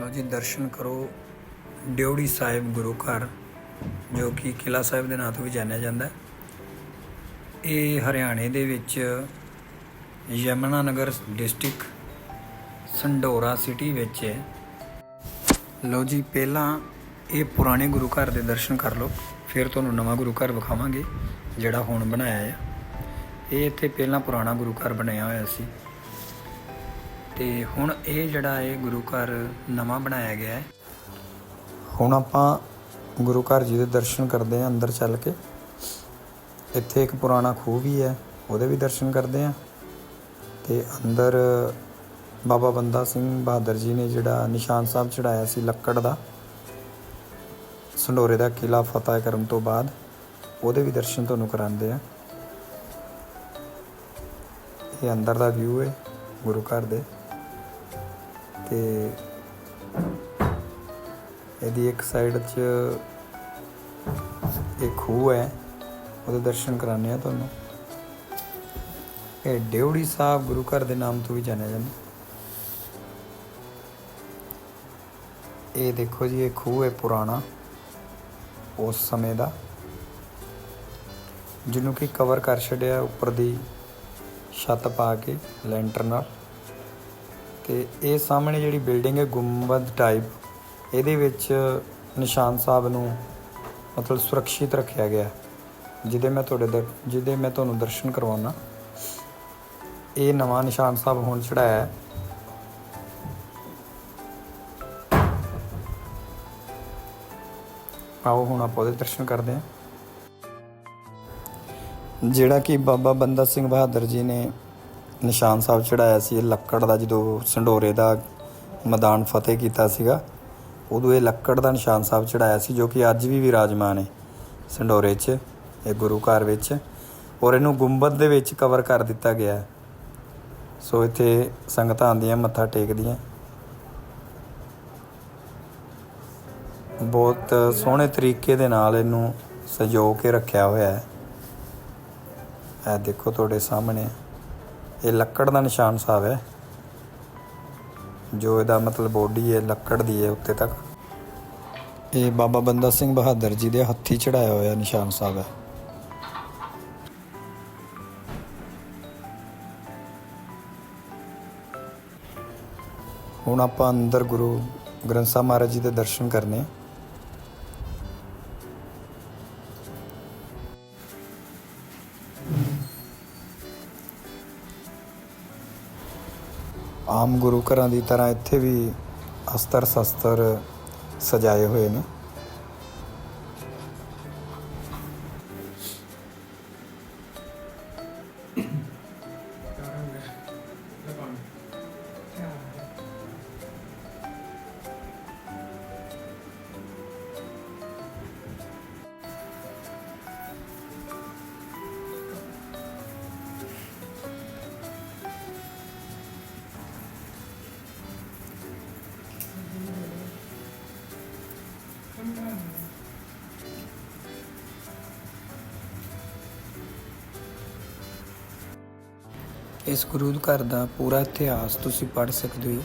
ਲਓ ਜੀ, ਦਰਸ਼ਨ ਕਰੋ ਡਿਉੜੀ ਸਾਹਿਬ ਗੁਰੂ ਘਰ, ਜੋ ਕਿ ਕਿਲਾ ਸਾਹਿਬ ਦੇ ਨਾਂ ਤੋਂ ਵੀ ਜਾਣਿਆ ਜਾਂਦਾ ਹੈ। ਇਹ ਹਰਿਆਣੇ ਦੇ ਵਿੱਚ ਯਮਨਾ ਨਗਰ ਡਿਸਟ੍ਰਿਕਟ ਸੰਡੋਰਾ ਸਿਟੀ ਵਿੱਚ ਹੈ। ਲਓ ਜੀ, ਪਹਿਲਾਂ ਇਹ ਪੁਰਾਣੇ ਗੁਰੂ ਘਰ ਦੇ ਦਰਸ਼ਨ ਕਰ ਲਓ, ਫਿਰ ਤੁਹਾਨੂੰ ਨਵਾਂ ਗੁਰੂ ਘਰ ਵਿਖਾਵਾਂਗੇ, ਜਿਹੜਾ ਹੁਣ ਬਣਾਇਆ ਹੈ ਇਹ ਇੱਥੇ ਪਹਿਲਾਂ ਪੁਰਾਣਾ ਗੁਰੂ ਘਰ ਬਣਿਆ ਹੋਇਆ ਸੀ। ਤੇ ਹੁਣ ਇਹ ਜਿਹੜਾ ਹੈ ਗੁਰੂ ਘਰ ਨਵਾਂ ਬਣਾਇਆ ਗਿਆ ਹੈ। ਹੁਣ ਆਪਾਂ ਗੁਰੂ ਘਰ ਜੀ ਦੇ ਦਰਸ਼ਨ ਕਰਦੇ ਹਾਂ ਅੰਦਰ ਚੱਲ ਕੇ। ਇੱਥੇ ਇੱਕ ਪੁਰਾਣਾ ਖੂਹ ਵੀ ਹੈ, ਉਹਦੇ ਵੀ ਦਰਸ਼ਨ ਕਰਦੇ ਹਾਂ। ਤੇ ਅੰਦਰ ਬਾਬਾ ਬੰਦਾ ਸਿੰਘ ਬਹਾਦਰ ਜੀ ਨੇ ਜਿਹੜਾ ਨਿਸ਼ਾਨ ਸਾਹਿਬ ਚੜਾਇਆ ਸੀ ਲੱਕੜ ਦਾ, ਸੰਡੋਰੇ ਦਾ ਕਿਲਾ ਫਤਿਹ ਕਰਨ ਤੋਂ ਬਾਅਦ, ਉਹਦੇ ਵੀ ਦਰਸ਼ਨ ਤੁਹਾਨੂੰ ਕਰਾਉਂਦੇ ਆ ਇਹ ਅੰਦਰ ਦਾ ਵਿਊ ਹੈ ਗੁਰੂ ਘਰ ਦੇ। ਤੇ ਇਹਦੀ ਇੱਕ ਸਾਈਡ 'ਚ ਇੱਕ ਖੂਹ ਹੈ, ਉਹਦੇ ਦਰਸ਼ਨ ਕਰਾਣੇ ਆ ਤੁਹਾਨੂੰ। ਇਹ ਡਿਉੜੀ ਸਾਹਿਬ ਗੁਰੂ ਘਰ ਦੇ ਨਾਮ ਤੋਂ ਵੀ ਜਾਣਿਆ ਜਾਂਦਾ। ਇਹ ਦੇਖੋ ਜੀ, ਇਹ ਖੂਹ ਹੈ ਪੁਰਾਣਾ, ਉਸ ਸਮੇਂ ਦਾ। ਜਿਹਨੂੰ ਕਿ ਕਵਰ ਕਰ ਛੱਡਿਆ ਉੱਪਰ ਦੀ ਛੱਤ ਪਾ ਕੇ ਲੈਂਟਰ ਨਾਲ। ਤੇ ਇਹ ਸਾਹਮਣੇ ਜਿਹੜੀ ਬਿਲਡਿੰਗ ਹੈ ਗੁੰਬਦ ਟਾਈਪ ਇਹਦੇ ਵਿੱਚ ਨਿਸ਼ਾਨ ਸਾਹਿਬ ਨੂੰ ਮਤਲਬ ਸੁਰੱਖਿਅਤ ਰੱਖਿਆ ਗਿਆ ਜਿਹਦੇ ਮੈਂ ਤੁਹਾਡੇ ਦਰ, ਜਿਹਦੇ ਮੈਂ ਤੁਹਾਨੂੰ ਦਰਸ਼ਨ ਕਰਵਾਉਣਾ ਇਹ ਨਵਾਂ ਨਿਸ਼ਾਨ ਸਾਹਿਬ ਹੁਣ ਚੜਾਇਆ ਹੈ। ਆਓ ਹੁਣ ਆਪਾਂ ਉਹਦੇ ਦਰਸ਼ਨ ਕਰਦੇ ਹਾਂ। ਜਿਹੜਾ ਕਿ ਬਾਬਾ ਬੰਦਾ ਸਿੰਘ ਬਹਾਦਰ ਜੀ ਨੇ ਨਿਸ਼ਾਨ ਸਾਹਿਬ ਚੜਾਇਆ ਸੀ, ਇਹ ਲੱਕੜ ਦਾ ਜਦੋਂ ਸੰਡੋਰੇ ਦਾ ਮੈਦਾਨ ਫਤਿਹ ਕੀਤਾ ਸੀਗਾ, ਉਦੋਂ ਇਹ ਲੱਕੜ ਦਾ ਨਿਸ਼ਾਨ ਸਾਹਿਬ ਚੜਾਇਆ ਸੀ, ਜੋ ਕਿ ਅੱਜ ਵੀ ਵਿਰਾਜਮਾਨ ਹੈ ਸੰਡੋਰੇ 'ਚ, ਇਹ ਗੁਰੂ ਘਰ ਵਿੱਚ, ਔਰ ਇਹਨੂੰ ਗੁੰਬਦ ਦੇ ਵਿੱਚ ਕਵਰ ਕਰ ਦਿੱਤਾ ਗਿਆ ਹੈ। ਸੋ ਇੱਥੇ ਸੰਗਤਾਂ ਆਉਂਦੀਆਂ, ਮੱਥਾ ਟੇਕਦੀਆਂ। ਬਹੁਤ ਸੋਹਣੇ ਤਰੀਕੇ ਦੇ ਨਾਲ ਇਹਨੂੰ ਸਜੋ ਕੇ ਰੱਖਿਆ ਹੋਇਆ ਹੈ। ਇਹ ਦੇਖੋ ਤੁਹਾਡੇ ਸਾਹਮਣੇ। ਇਹ ਲੱਕੜ ਦਾ ਨਿਸ਼ਾਨ ਸਾਹਿਬ ਹੈ। ਜੋ ਇਹਦਾ ਮਤਲਬ ਬੋਡੀ ਹੈ, ਲੱਕੜ ਦੀ ਹੈ ਉੱਤੇ ਤੱਕ। ਇਹ ਬਾਬਾ ਬੰਦਾ ਸਿੰਘ ਬਹਾਦਰ ਜੀ ਦੇ ਹੱਥੀ ਚੜਾਇਆ ਹੋਇਆ ਨਿਸ਼ਾਨ ਸਾਹਿਬ ਹੈ। ਹੁਣ ਆਪਾਂ ਅੰਦਰ ਗੁਰੂ ਗ੍ਰੰਥ ਸਾਹਿਬ ਮਹਾਰਾਜ ਜੀ ਦੇ ਦਰਸ਼ਨ ਕਰਨੇ ਆਮ ਗੁਰੂ ਘਰਾਂ ਦੀ ਤਰ੍ਹਾਂ ਇੱਥੇ ਵੀ ਅਸਤਰ ਸ਼ਸਤਰ ਸਜਾਏ ਹੋਏ ਨੇ। ਇਸ ਗੁਰੂ ਘਰ ਦਾ ਪੂਰਾ ਇਤਿਹਾਸ ਤੁਸੀਂ ਪੜ੍ਹ ਸਕਦੇ ਹੋ।